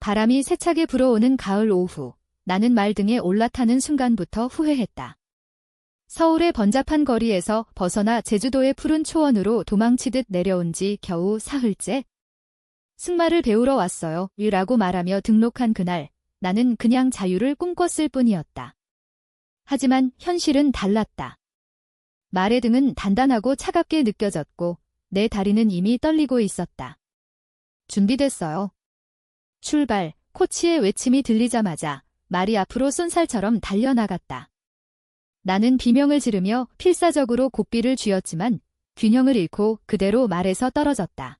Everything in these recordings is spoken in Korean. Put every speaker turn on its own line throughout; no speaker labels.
바람이 세차게 불어오는 가을 오후, 나는 말 등에 올라타는 순간부터 후회했다. 서울의 번잡한 거리에서 벗어나 제주도의 푸른 초원으로 도망치듯 내려온 지 겨우 사흘째? 승마를 배우러 왔어요. 라고 말하며 등록한 그날, 나는 그냥 자유를 꿈꿨을 뿐이었다. 하지만 현실은 달랐다. 말의 등은 단단하고 차갑게 느껴졌고, 내 다리는 이미 떨리고 있었다. 준비됐어요. 출발, 코치의 외침이 들리자마자 말이 앞으로 쏜살처럼 달려나갔다. 나는 비명을 지르며 필사적으로 고삐를 쥐었지만 균형을 잃고 그대로 말에서 떨어졌다.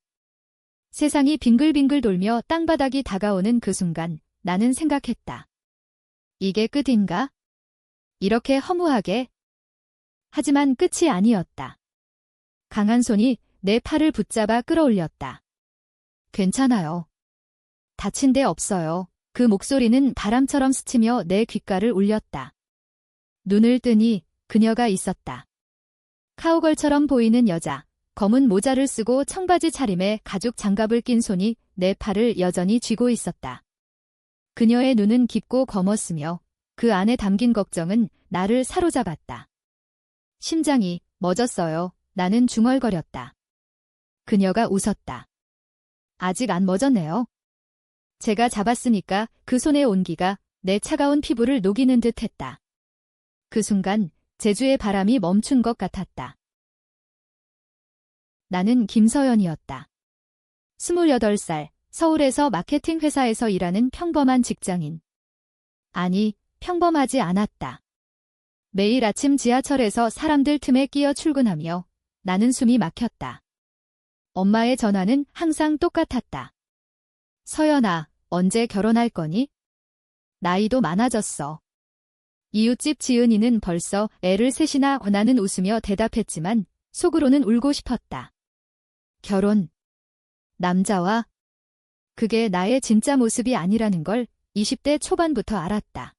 세상이 빙글빙글 돌며 땅바닥이 다가오는 그 순간 나는 생각했다. 이게 끝인가? 이렇게 허무하게? 하지만 끝이 아니었다. 강한 손이 내 팔을 붙잡아 끌어올렸다. 괜찮아요. 다친 데 없어요. 그 목소리는 바람처럼 스치며 내 귓가를 울렸다. 눈을 뜨니 그녀가 있었다. 카우걸처럼 보이는 여자, 검은 모자를 쓰고 청바지 차림에 가죽 장갑을 낀 손이 내 팔을 여전히 쥐고 있었다. 그녀의 눈은 깊고 검었으며 그 안에 담긴 걱정은 나를 사로잡았다. 심장이 멎었어요. 나는 중얼거렸다. 그녀가 웃었다. 아직 안 멎었네요. 제가 잡았으니까 그 손의 온기가 내 차가운 피부를 녹이는 듯 했다. 그 순간 제주의 바람이 멈춘 것 같았다. 나는 김서연이었다. 28살, 서울에서 마케팅 회사에서 일하는 평범한 직장인. 아니, 평범하지 않았다. 매일 아침 지하철에서 사람들 틈에 끼어 출근하며 나는 숨이 막혔다. 엄마의 전화는 항상 똑같았다. 서연아, 언제 결혼할 거니? 나이도 많아졌어. 이웃집 지은이는 벌써 애를 셋이나 원하는 웃으며 대답했지만 속으로는 울고 싶었다. 결혼. 남자와 그게 나의 진짜 모습이 아니라는 걸 20대 초반부터 알았다.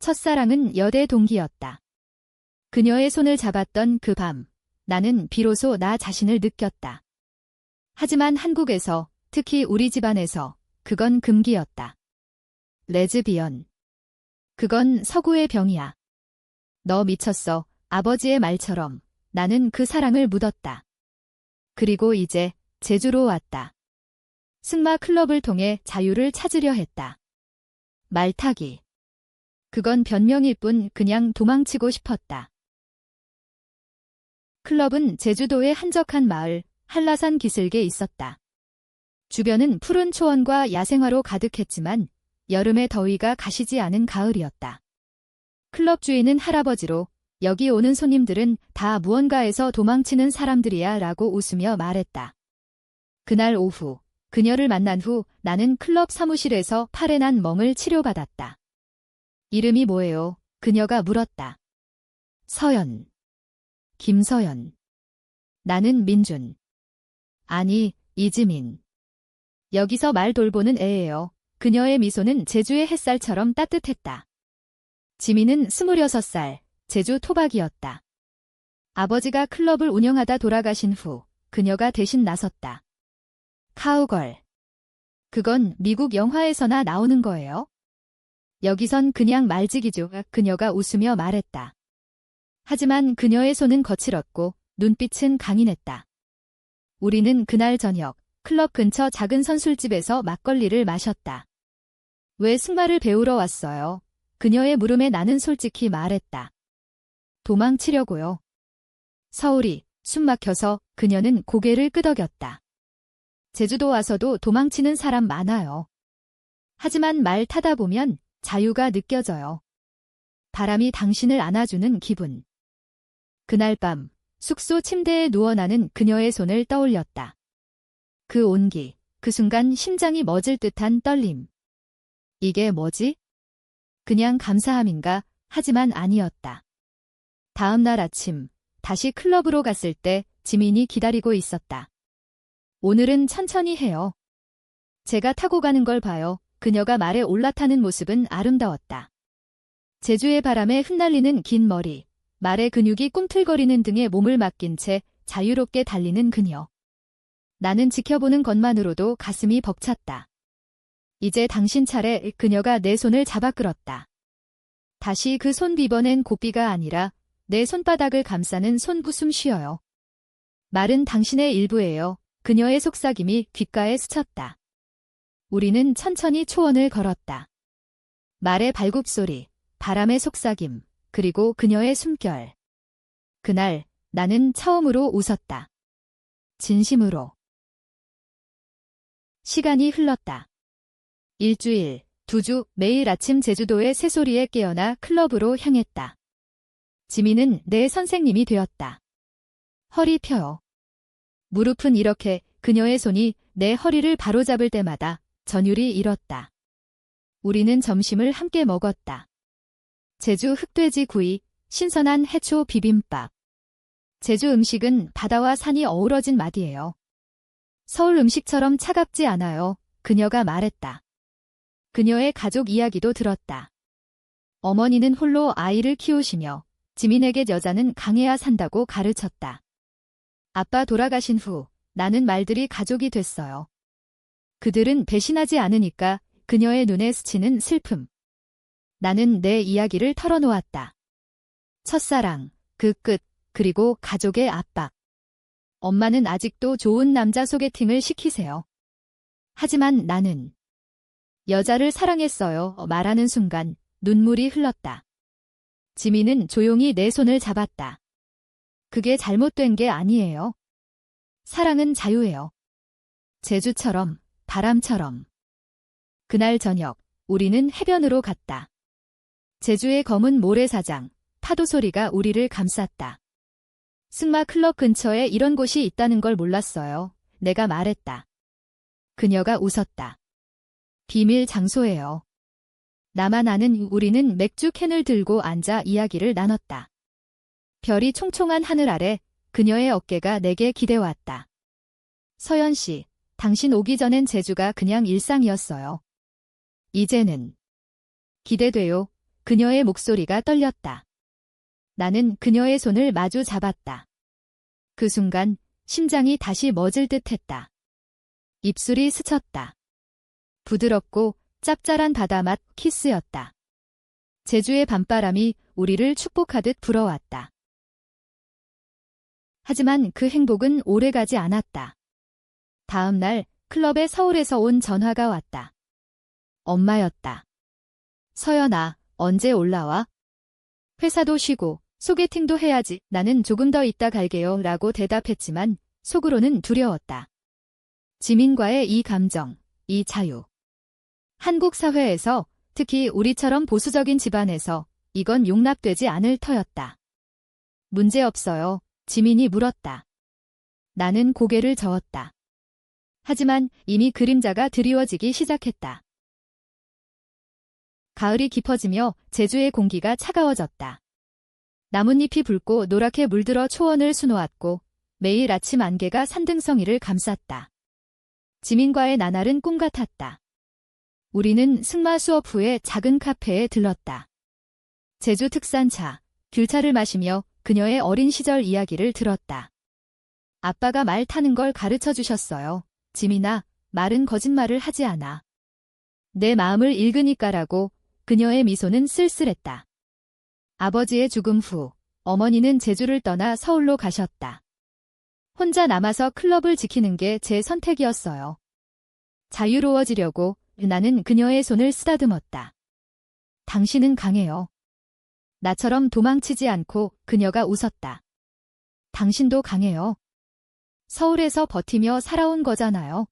첫사랑은 여대 동기였다. 그녀의 손을 잡았던 그 밤, 나는 비로소 나 자신을 느꼈다. 하지만 한국에서, 특히 우리 집안에서, 그건 금기였다. 레즈비언. 그건 서구의 병이야. 너 미쳤어. 아버지의 말처럼 나는 그 사랑을 묻었다. 그리고 이제 제주로 왔다. 승마 클럽을 통해 자유를 찾으려 했다. 말타기. 그건 변명일 뿐 그냥 도망치고 싶었다. 클럽은 제주도의 한적한 마을 한라산 기슭에 있었다. 주변은 푸른 초원과 야생화로 가득했지만 여름의 더위가 가시지 않은 가을이었다. 클럽 주인은 할아버지로 여기 오는 손님들은 다 무언가에서 도망치는 사람들이야 라고 웃으며 말했다. 그날 오후 그녀를 만난 후 나는 클럽 사무실에서 팔에 난 멍을 치료받았다. 이름이 뭐예요? 그녀가 물었다. 서연. 김서연. 나는 민준. 아니, 이지민. 여기서 말 돌보는 애예요. 그녀의 미소는 제주의 햇살처럼 따뜻했다. 지민은 26살, 제주 토박이었다. 아버지가 클럽을 운영하다 돌아가신 후 그녀가 대신 나섰다. 카우걸. 그건 미국 영화에서나 나오는 거예요. 여기선 그냥 말지기죠. 그녀가 웃으며 말했다. 하지만 그녀의 손은 거칠었고 눈빛은 강인했다. 우리는 그날 저녁 클럽 근처 작은 선술집에서 막걸리를 마셨다. 왜 승마를 배우러 왔어요? 그녀의 물음에 나는 솔직히 말했다. 도망치려고요. 서울이 숨 막혀서 그녀는 고개를 끄덕였다. 제주도 와서도 도망치는 사람 많아요. 하지만 말 타다 보면 자유가 느껴져요. 바람이 당신을 안아주는 기분. 그날 밤 숙소 침대에 누워 나는 그녀의 손을 떠올렸다. 그 온기, 그 순간 심장이 멎을 듯한 떨림. 이게 뭐지? 그냥 감사함인가? 하지만 아니었다. 다음 날 아침, 다시 클럽으로 갔을 때 지민이 기다리고 있었다. 오늘은 천천히 해요. 제가 타고 가는 걸 봐요. 그녀가 말에 올라타는 모습은 아름다웠다. 제주의 바람에 흩날리는 긴 머리, 말의 근육이 꿈틀거리는 등에 몸을 맡긴 채 자유롭게 달리는 그녀. 나는 지켜보는 것만으로도 가슴이 벅찼다. 이제 당신 차례 그녀가 내 손을 잡아 끌었다. 다시 그 손 비버낸 고삐가 아니라 내 손바닥을 감싸는 손부숨 쉬어요. 말은 당신의 일부예요. 그녀의 속삭임이 귓가에 스쳤다. 우리는 천천히 초원을 걸었다. 말의 발굽소리, 바람의 속삭임, 그리고 그녀의 숨결. 그날 나는 처음으로 웃었다. 진심으로. 시간이 흘렀다. 일주일, 두 주, 매일 아침 제주도의 새소리에 깨어나 클럽으로 향했다. 지민은 내 선생님이 되었다. 허리 펴요. 무릎은 이렇게 그녀의 손이 내 허리를 바로잡을 때마다 전율이 일었다. 우리는 점심을 함께 먹었다. 제주 흑돼지 구이, 신선한 해초 비빔밥. 제주 음식은 바다와 산이 어우러진 맛이에요. 서울 음식처럼 차갑지 않아요. 그녀가 말했다. 그녀의 가족 이야기도 들었다. 어머니는 홀로 아이를 키우시며 지민에게 여자는 강해야 산다고 가르쳤다. 아빠 돌아가신 후 나는 말들이 가족이 됐어요. 그들은 배신하지 않으니까 그녀의 눈에 스치는 슬픔. 나는 내 이야기를 털어놓았다. 첫사랑, 그 끝, 그리고 가족의 압박. 엄마는 아직도 좋은 남자 소개팅을 시키세요. 하지만 나는 여자를 사랑했어요. 말하는 순간 눈물이 흘렀다. 지민은 조용히 내 손을 잡았다. 그게 잘못된 게 아니에요. 사랑은 자유예요. 제주처럼, 바람처럼. 그날 저녁, 우리는 해변으로 갔다. 제주의 검은 모래사장, 파도 소리가 우리를 감쌌다. 승마 클럽 근처에 이런 곳이 있다는 걸 몰랐어요. 내가 말했다. 그녀가 웃었다. 비밀 장소예요. 나만 아는 우리는 맥주 캔을 들고 앉아 이야기를 나눴다. 별이 총총한 하늘 아래 그녀의 어깨가 내게 기대왔다. 서연 씨, 당신 오기 전엔 제주가 그냥 일상이었어요. 이제는 기대돼요. 그녀의 목소리가 떨렸다. 나는 그녀의 손을 마주 잡았다. 그 순간 심장이 다시 멎을 듯 했다. 입술이 스쳤다. 부드럽고 짭짤한 바다맛 키스였다. 제주의 밤바람이 우리를 축복하듯 불어왔다. 하지만 그 행복은 오래가지 않았다. 다음 날 클럽에 서울에서 온 전화가 왔다. 엄마였다. 서연아, 언제 올라와? 회사도 쉬고 소개팅도 해야지. 나는 조금 더 있다 갈게요. 라고 대답했지만 속으로는 두려웠다. 지민과의 이 감정, 이 자유. 한국 사회에서 특히 우리처럼 보수적인 집안에서 이건 용납되지 않을 터였다. 문제 없어요. 지민이 물었다. 나는 고개를 저었다. 하지만 이미 그림자가 드리워지기 시작했다. 가을이 깊어지며 제주의 공기가 차가워졌다. 나뭇잎이 붉고 노랗게 물들어 초원을 수놓았고 매일 아침 안개가 산등성이를 감쌌다. 지민과의 나날은 꿈 같았다. 우리는 승마 수업 후에 작은 카페에 들렀다. 제주 특산차, 귤차를 마시며 그녀의 어린 시절 이야기를 들었다. 아빠가 말 타는 걸 가르쳐 주셨어요. 지민아, 말은 거짓말을 하지 않아. 내 마음을 읽으니까라고 그녀의 미소는 쓸쓸했다. 아버지의 죽음 후 어머니는 제주를 떠나 서울로 가셨다. 혼자 남아서 클럽을 지키는 게 제 선택이었어요. 자유로워지려고 나는 그녀의 손을 쓰다듬었다. 당신은 강해요. 나처럼 도망치지 않고 그녀가 웃었다. 당신도 강해요. 서울에서 버티며 살아온 거잖아요.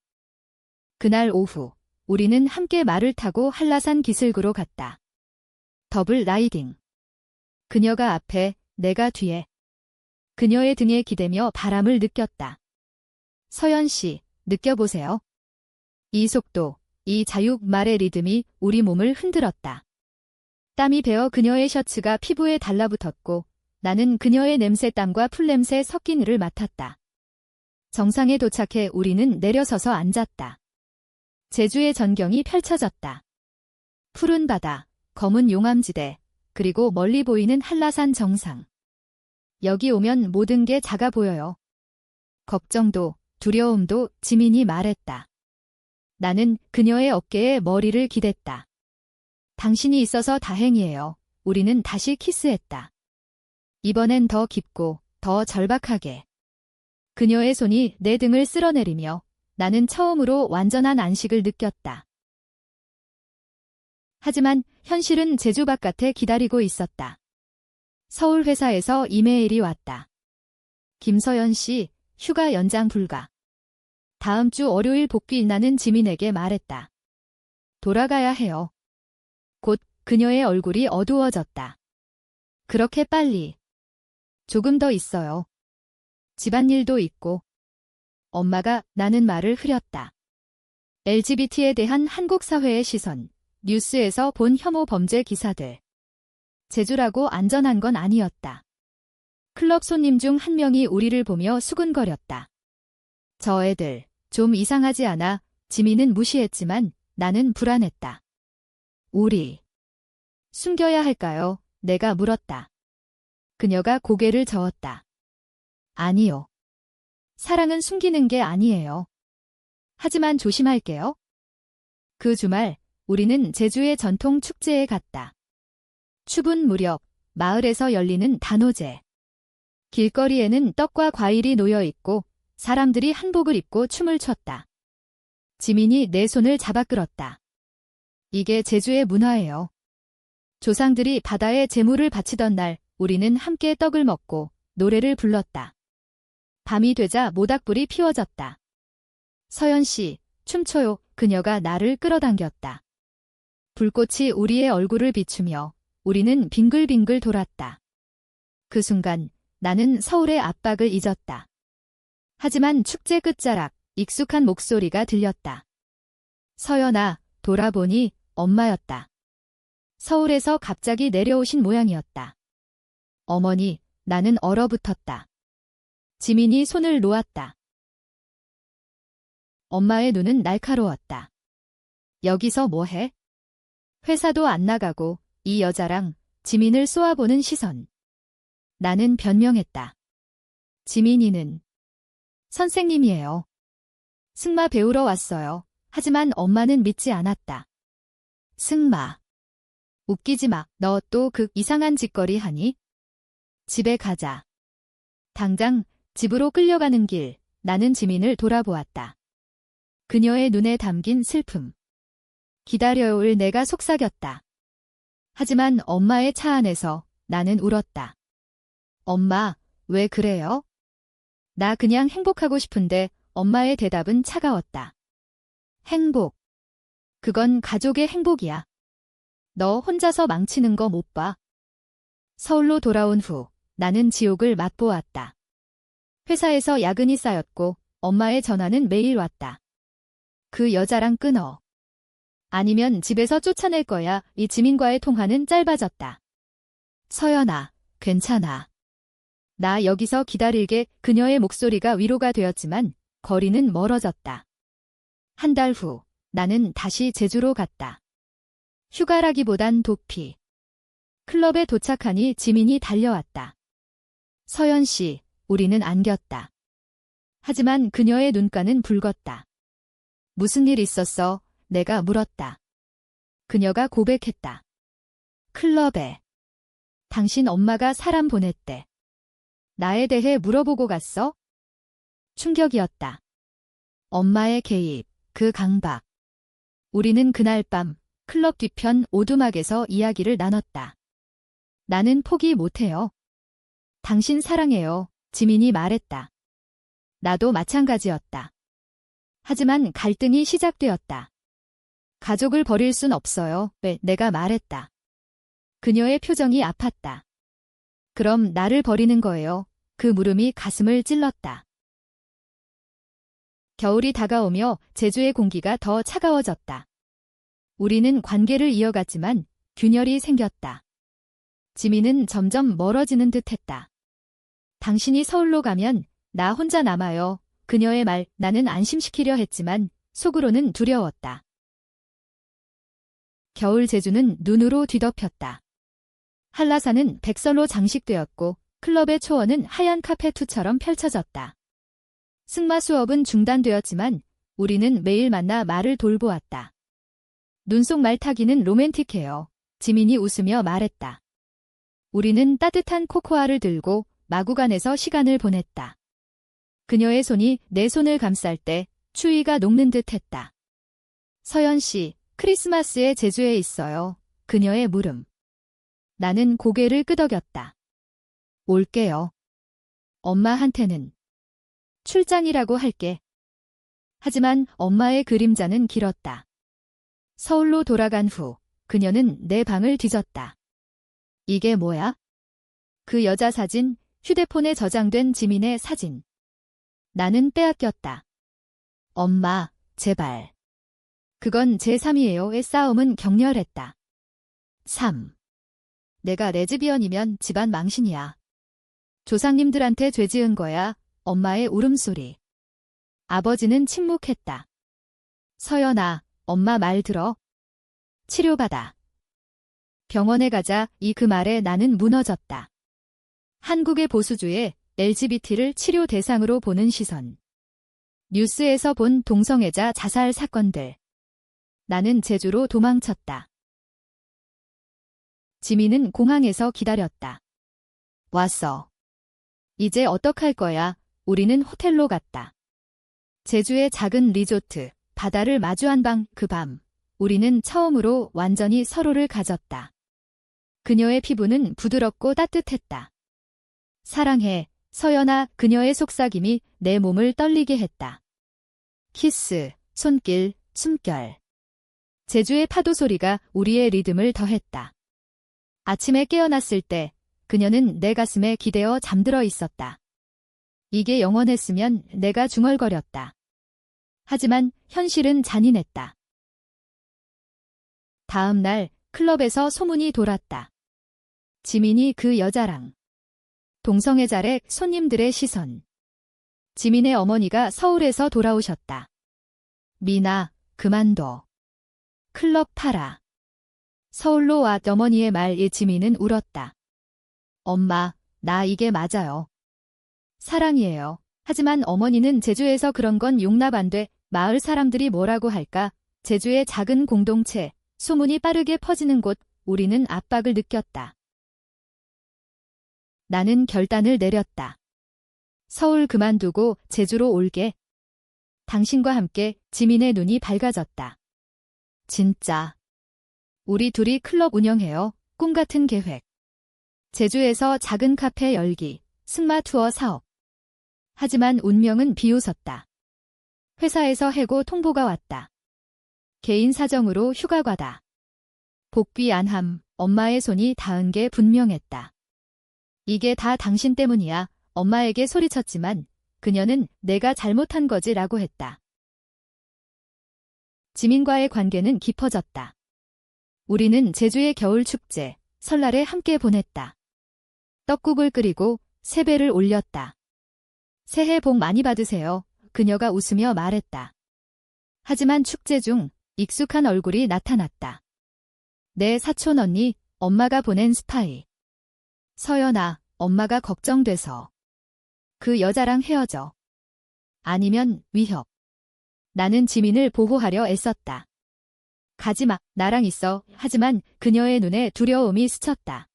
그날 오후, 우리는 함께 말을 타고 한라산 기슭으로 갔다. 더블 라이딩. 그녀가 앞에, 내가 뒤에. 그녀의 등에 기대며 바람을 느꼈다. 서연 씨, 느껴보세요. 이 속도, 이 자육 말의 리듬이 우리 몸을 흔들었다. 땀이 배어 그녀의 셔츠가 피부에 달라붙었고 나는 그녀의 냄새 땀과 풀냄새 섞인 을을 맡았다. 정상에 도착해 우리는 내려서서 앉았다. 제주의 전경이 펼쳐졌다. 푸른 바다, 검은 용암지대, 그리고 멀리 보이는 한라산 정상. 여기 오면 모든 게 작아 보여요. 걱정도, 두려움도 지민이 말했다. 나는 그녀의 어깨에 머리를 기댔다. 당신이 있어서 다행이에요. 우리는 다시 키스했다. 이번엔 더 깊고, 더 절박하게. 그녀의 손이 내 등을 쓸어내리며 나는 처음으로 완전한 안식을 느꼈다. 하지만 현실은 제주 바깥에 기다리고 있었다. 서울 회사에서 이메일이 왔다. 김서연 씨, 휴가 연장 불가. 다음 주 월요일 복귀인나는 지민에게 말했다. 돌아가야 해요. 곧 그녀의 얼굴이 어두워졌다. 그렇게 빨리. 조금 더 있어요. 집안일도 있고. 엄마가 나는 말을 흐렸다. LGBT에 대한 한국 사회의 시선, 뉴스에서 본 혐오 범죄 기사들. 제주라고 안전한 건 아니었다. 클럽 손님 중 한 명이 우리를 보며 수근거렸다. 저 애들, 좀 이상하지 않아 지민은 무시했지만 나는 불안했다. 우리. 숨겨야 할까요? 내가 물었다. 그녀가 고개를 저었다. 아니요. 사랑은 숨기는 게 아니에요. 하지만 조심할게요. 그 주말 우리는 제주의 전통 축제에 갔다. 추분 무렵 마을에서 열리는 단오제. 길거리에는 떡과 과일이 놓여 있고 사람들이 한복을 입고 춤을 췄다. 지민이 내 손을 잡아 끌었다. 이게 제주의 문화예요. 조상들이 바다에 재물을 바치던 날 우리는 함께 떡을 먹고 노래를 불렀다. 밤이 되자 모닥불이 피워졌다. 서연 씨, 춤춰요. 그녀가 나를 끌어당겼다. 불꽃이 우리의 얼굴을 비추며 우리는 빙글빙글 돌았다. 그 순간 나는 서울의 압박을 잊었다. 하지만 축제 끝자락 익숙한 목소리가 들렸다. 서연아, 돌아보니 엄마였다. 서울에서 갑자기 내려오신 모양이었다. 어머니, 나는 얼어붙었다. 지민이 손을 놓았다. 엄마의 눈은 날카로웠다. 여기서 뭐해? 회사도 안 나가고 이 여자랑 지민을 쏘아보는 시선. 나는 변명했다. 지민이는 선생님이에요. 승마 배우러 왔어요. 하지만 엄마는 믿지 않았다. 승마. 웃기지 마. 너 또 그 이상한 짓거리 하니? 집에 가자. 당장 집으로 끌려가는 길, 나는 지민을 돌아보았다. 그녀의 눈에 담긴 슬픔. 기다려올 내가 속삭였다. 하지만 엄마의 차 안에서 나는 울었다. 엄마, 왜 그래요? 나 그냥 행복하고 싶은데 엄마의 대답은 차가웠다. 행복. 그건 가족의 행복이야. 너 혼자서 망치는 거 못 봐. 서울로 돌아온 후 나는 지옥을 맛보았다. 회사에서 야근이 쌓였고 엄마의 전화는 매일 왔다. 그 여자랑 끊어. 아니면 집에서 쫓아낼 거야. 이 지민과의 통화는 짧아졌다. 서연아, 괜찮아. 나 여기서 기다릴게 그녀의 목소리가 위로가 되었지만 거리는 멀어졌다. 한 달 후 나는 다시 제주로 갔다. 휴가라기보단 도피. 클럽에 도착하니 지민이 달려왔다. 서연 씨, 우리는 안겼다. 하지만 그녀의 눈가는 붉었다. 무슨 일 있었어? 내가 물었다. 그녀가 고백했다. 클럽에. 당신 엄마가 사람 보냈대. 나에 대해 물어보고 갔어? 충격이었다. 엄마의 개입, 그 강박. 우리는 그날 밤 클럽 뒤편 오두막에서 이야기를 나눴다. 나는 포기 못해요. 당신 사랑해요. 지민이 말했다. 나도 마찬가지였다. 하지만 갈등이 시작되었다. 가족을 버릴 순 없어요. 왜 내가 말했다. 그녀의 표정이 아팠다. 그럼 나를 버리는 거예요. 그 물음이 가슴을 찔렀다. 겨울이 다가오며 제주의 공기가 더 차가워졌다. 우리는 관계를 이어갔지만 균열이 생겼다. 지민은 점점 멀어지는 듯 했다. 당신이 서울로 가면 나 혼자 남아요. 그녀의 말 나는 안심시키려 했지만 속으로는 두려웠다. 겨울 제주는 눈으로 뒤덮였다. 한라산은 백설로 장식되었고 클럽의 초원은 하얀 카페투처럼 펼쳐졌다. 승마 수업은 중단되었지만 우리는 매일 만나 말을 돌보았다. 눈속 말타기는 로맨틱해요. 지민이 웃으며 말했다. 우리는 따뜻한 코코아를 들고 마구간에서 시간을 보냈다. 그녀의 손이 내 손을 감쌀 때 추위가 녹는 듯 했다. 서연 씨, 크리스마스에 제주에 있어요. 그녀의 물음. 나는 고개를 끄덕였다. 올게요. 엄마한테는 출장이라고 할게. 하지만 엄마의 그림자는 길었다. 서울로 돌아간 후 그녀는 내 방을 뒤졌다. 이게 뭐야? 그 여자 사진, 휴대폰에 저장된 지민의 사진. 나는 빼앗겼다. 엄마, 제발. 그건 제3이에요의 싸움은 격렬했다. 3. 내가 레즈비언이면 집안 망신이야. 조상님들한테 죄 지은 거야. 엄마의 울음소리. 아버지는 침묵했다. 서연아, 엄마 말 들어. 치료받아. 병원에 가자 이 그 말에 나는 무너졌다. 한국의 보수주의 LGBT를 치료 대상으로 보는 시선. 뉴스에서 본 동성애자 자살 사건들. 나는 제주로 도망쳤다. 지민은 공항에서 기다렸다. 왔어. 이제 어떡할 거야? 우리는 호텔로 갔다. 제주의 작은 리조트, 바다를 마주한 방 그 밤. 우리는 처음으로 완전히 서로를 가졌다. 그녀의 피부는 부드럽고 따뜻했다. 사랑해, 서연아, 그녀의 속삭임이 내 몸을 떨리게 했다. 키스, 손길, 숨결. 제주의 파도 소리가 우리의 리듬을 더했다. 아침에 깨어났을 때 그녀는 내 가슴에 기대어 잠들어 있었다. 이게 영원했으면 내가 중얼거렸다. 하지만 현실은 잔인했다. 다음 날 클럽에서 소문이 돌았다. 지민이 그 여자랑 동성애자래 손님들의 시선. 지민의 어머니가 서울에서 돌아오셨다. 미나, 그만둬. 클럽 팔아. 서울로 와 어머니의 말에 지민은 울었다. 엄마, 나 이게 맞아요. 사랑이에요. 하지만 어머니는 제주에서 그런 건 용납 안 돼. 마을 사람들이 뭐라고 할까? 제주의 작은 공동체, 소문이 빠르게 퍼지는 곳, 우리는 압박을 느꼈다. 나는 결단을 내렸다. 서울 그만두고 제주로 올게. 당신과 함께 지민의 눈이 밝아졌다. 진짜. 우리 둘이 클럽 운영해요. 꿈 같은 계획. 제주에서 작은 카페 열기, 승마 투어 사업. 하지만 운명은 비웃었다. 회사에서 해고 통보가 왔다. 개인 사정으로 휴가 가다. 복귀 안함, 엄마의 손이 닿은 게 분명했다. 이게 다 당신 때문이야. 엄마에게 소리쳤지만 그녀는 내가 잘못한 거지라고 했다. 지민과의 관계는 깊어졌다. 우리는 제주의 겨울 축제, 설날에 함께 보냈다. 떡국을 끓이고 세배를 올렸다. 새해 복 많이 받으세요. 그녀가 웃으며 말했다. 하지만 축제 중 익숙한 얼굴이 나타났다. 내 사촌 언니, 엄마가 보낸 스파이. 서연아, 엄마가 걱정돼서. 그 여자랑 헤어져. 아니면 위협. 나는 지민을 보호하려 애썼다. 가지마, 나랑 있어. 하지만 그녀의 눈에 두려움이 스쳤다.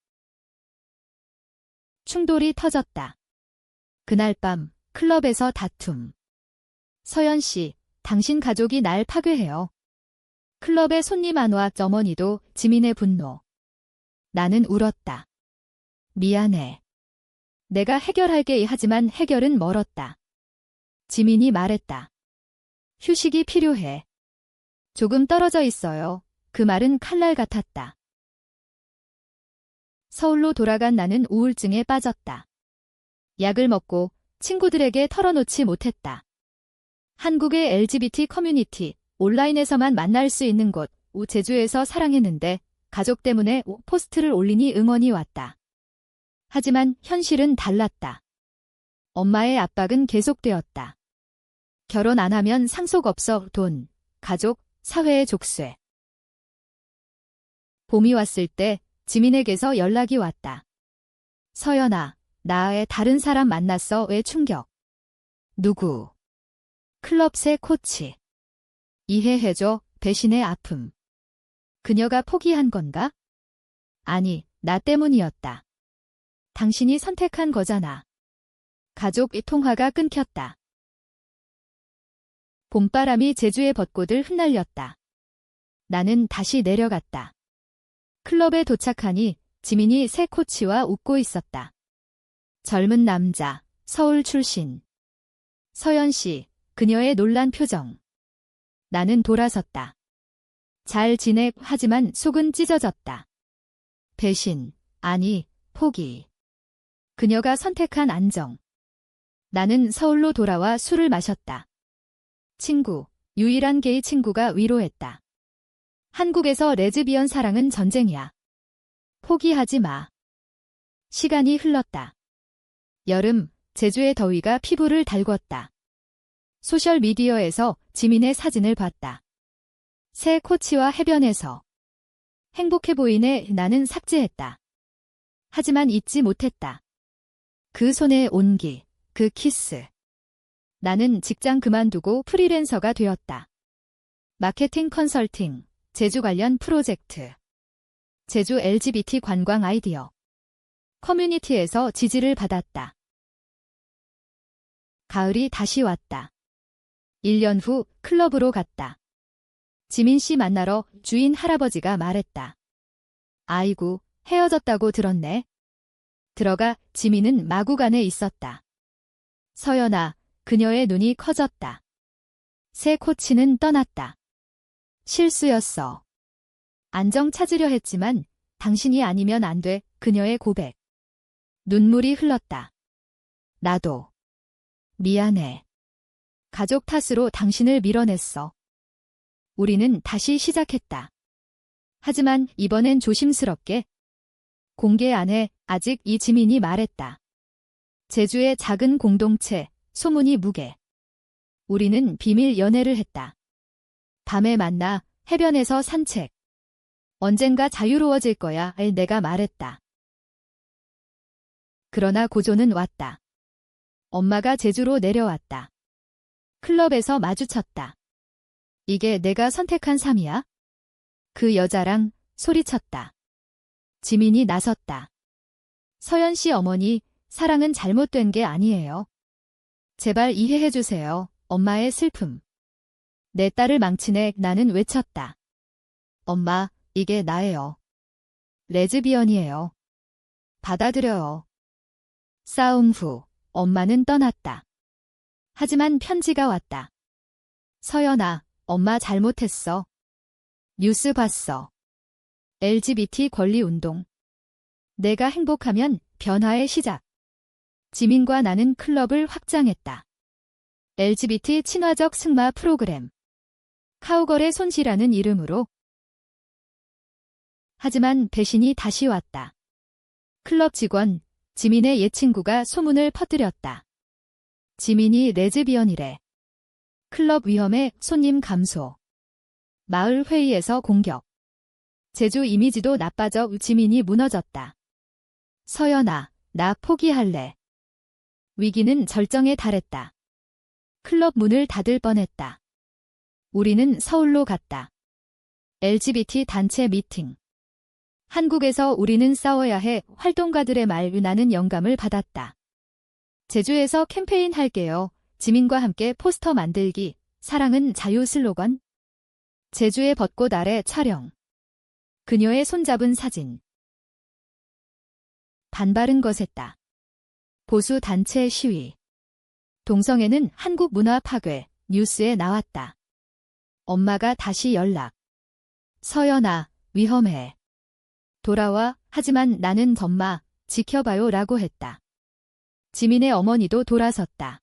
충돌이 터졌다. 그날 밤 클럽에서 다툼. 서연 씨, 당신 가족이 날 파괴해요. 클럽의 손님 안와 어머니도 지민의 분노. 나는 울었다. 미안해. 내가 해결할게 하지만 해결은 멀었다. 지민이 말했다. 휴식이 필요해. 조금 떨어져 있어요. 그 말은 칼날 같았다. 서울로 돌아간 나는 우울증에 빠졌다. 약을 먹고 친구들에게 털어놓지 못했다. 한국의 LGBT 커뮤니티, 온라인에서만 만날 수 있는 곳, 제주에서 사랑했는데 가족 때문에 포스트를 올리니 응원이 왔다. 하지만 현실은 달랐다. 엄마의 압박은 계속되었다. 결혼 안 하면 상속 없어 돈, 가족, 사회의 족쇄. 봄이 왔을 때 지민에게서 연락이 왔다. 서연아, 나의 다른 사람 만났어 왜 충격. 누구? 클럽 새 코치. 이해해줘, 배신의 아픔. 그녀가 포기한 건가? 아니, 나 때문이었다. 당신이 선택한 거잖아. 가족 통화가 끊겼다. 봄바람이 제주의 벚꽃을 흩날렸다. 나는 다시 내려갔다. 클럽에 도착하니 지민이 새 코치와 웃고 있었다. 젊은 남자, 서울 출신. 서연 씨, 그녀의 놀란 표정. 나는 돌아섰다. 잘 지내 하지만 속은 찢어졌다. 배신, 아니, 포기. 그녀가 선택한 안정. 나는 서울로 돌아와 술을 마셨다. 친구, 유일한 게이 친구가 위로했다. 한국에서 레즈비언 사랑은 전쟁이야. 포기하지 마. 시간이 흘렀다. 여름, 제주의 더위가 피부를 달궜다. 소셜미디어에서 지민의 사진을 봤다. 새 코치와 해변에서. 행복해 보이네 나는 삭제했다. 하지만 잊지 못했다. 그 손의 온기, 그 키스. 나는 직장 그만두고 프리랜서가 되었다. 마케팅 컨설팅, 제주 관련 프로젝트. 제주 LGBT 관광 아이디어. 커뮤니티에서 지지를 받았다. 가을이 다시 왔다. 1년 후 클럽으로 갔다. 지민 씨 만나러 주인 할아버지가 말했다. 아이고, 헤어졌다고 들었네. 들어가 지민은 마구간에 있었다. 서연아, 그녀의 눈이 커졌다. 새 코치는 떠났다. 실수였어. 안정 찾으려 했지만 당신이 아니면 안 돼, 그녀의 고백. 눈물이 흘렀다. 나도. 미안해. 가족 탓으로 당신을 밀어냈어. 우리는 다시 시작했다. 하지만 이번엔 조심스럽게. 공개 안에 아직 이 지민이 말했다. 제주의 작은 공동체, 소문이 무게. 우리는 비밀 연애를 했다. 밤에 만나 해변에서 산책. 언젠가 자유로워질 거야, 내가 말했다. 그러나 고조는 왔다. 엄마가 제주로 내려왔다. 클럽에서 마주쳤다. 이게 내가 선택한 삶이야? 그 여자랑 소리쳤다. 지민이 나섰다. 서연 씨 어머니, 사랑은 잘못된 게 아니에요. 제발 이해해 주세요. 엄마의 슬픔. 내 딸을 망치네 나는 외쳤다. 엄마, 이게 나예요. 레즈비언이에요. 받아들여요. 싸움 후 엄마는 떠났다. 하지만 편지가 왔다. 서연아, 엄마 잘못했어. 뉴스 봤어. LGBT 권리 운동. 내가 행복하면 변화의 시작. 지민과 나는 클럽을 확장했다. LGBT 친화적 승마 프로그램. 카우걸의 손실하는 이름으로. 하지만 배신이 다시 왔다. 클럽 직원, 지민의 옛 친구가 소문을 퍼뜨렸다. 지민이 레즈비언이래. 클럽 위험에 손님 감소. 마을 회의에서 공격. 제주 이미지도 나빠져 지민이 무너졌다. 서연아, 나 포기할래. 위기는 절정에 달했다. 클럽 문을 닫을 뻔했다. 우리는 서울로 갔다. LGBT 단체 미팅. 한국에서 우리는 싸워야 해 활동가들의 말 나는 영감을 받았다. 제주에서 캠페인 할게요. 지민과 함께 포스터 만들기. 사랑은 자유 슬로건. 제주의 벚꽃 아래 촬영. 그녀의 손잡은 사진. 반발은 거셌다. 보수 단체 시위. 동성애는 한국 문화 파괴 뉴스에 나왔다. 엄마가 다시 연락. 서연아, 위험해. 돌아와, 하지만 나는 덤마, 지켜봐요 라고 했다. 지민의 어머니도 돌아섰다.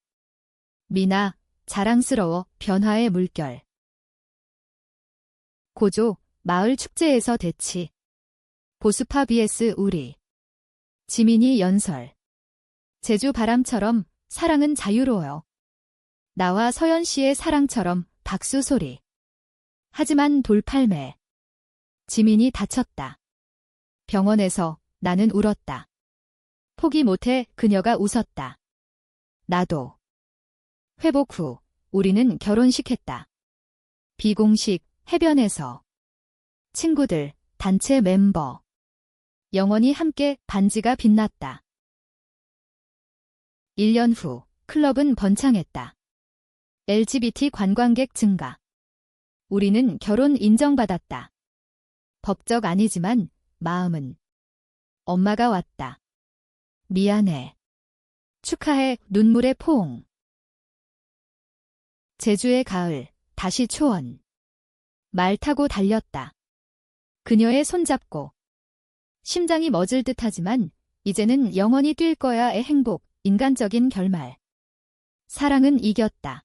미나, 자랑스러워, 변화의 물결. 고조, 마을 축제에서 대치. 보수파 vs 우리. 지민이 연설. 제주 바람처럼 사랑은 자유로워요. 나와 서연 씨의 사랑처럼 박수 소리. 하지만 돌팔매. 지민이 다쳤다. 병원에서 나는 울었다. 포기 못해 그녀가 웃었다. 나도. 회복 후 우리는 결혼식 했다. 비공식 해변에서 친구들, 단체 멤버 영원히 함께 반지가 빛났다. 1년 후 클럽은 번창했다. LGBT 관광객 증가. 우리는 결혼 인정받았다. 법적 아니지만 마음은 엄마가 왔다. 미안해. 축하해 눈물의 포옹. 제주의 가을, 다시 초원. 말 타고 달렸다. 그녀의 손잡고. 심장이 멎을 듯 하지만 이제는 영원히 뛸 거야의 행복, 인간적인 결말. 사랑은 이겼다.